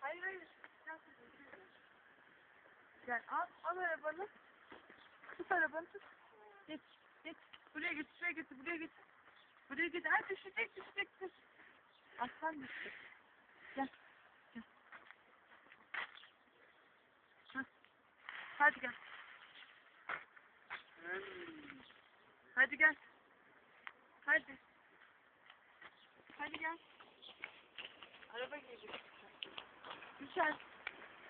Hayır hayır. Gel al, al arabanı. Tut arabanı tut. Geç, geç. Buraya geç, şuraya geç, buraya geç. Buraya geç. Ay düşecek, düşecek, dur. Aslan düştü. Gel, gel. Hah. Hadi gel. Hadi gel. Hadi. Hadi gel. Araba gelecek. Düşer.